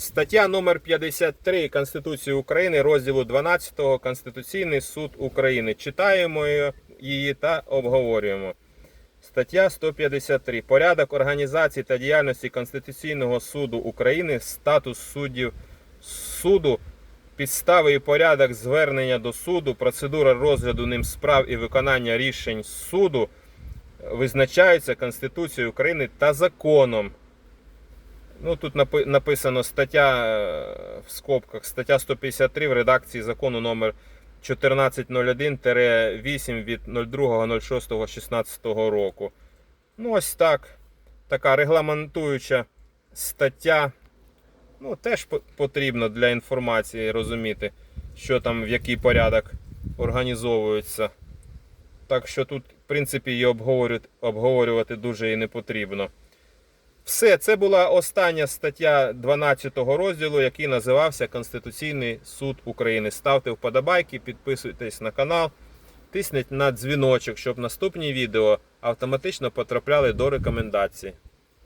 Стаття номер 53 Конституції України, розділу 12 Конституційний суд України. Читаємо її та обговорюємо. Стаття 153. Порядок організації та діяльності Конституційного суду України, статус суддів суду, підстави і порядок звернення до суду, процедура розгляду ним справ і виконання рішень суду визначаються Конституцією України та законом. Ну, тут написано стаття е, в скобках, стаття 153 в редакції закону номер 1401-8 від 02.06.16 року. Ну, ось так. Така регламентуюча стаття. Ну, теж потрібно для інформації розуміти, що там, в який порядок організовується. Так що тут, в принципі, її обговорювати, обговорювати дуже і не потрібно. Все, це була остання стаття 12 розділу, який називався Конституційний суд України. Ставте вподобайки, підписуйтесь на канал, тисніть на дзвіночок, щоб наступні відео автоматично потрапляли до рекомендацій.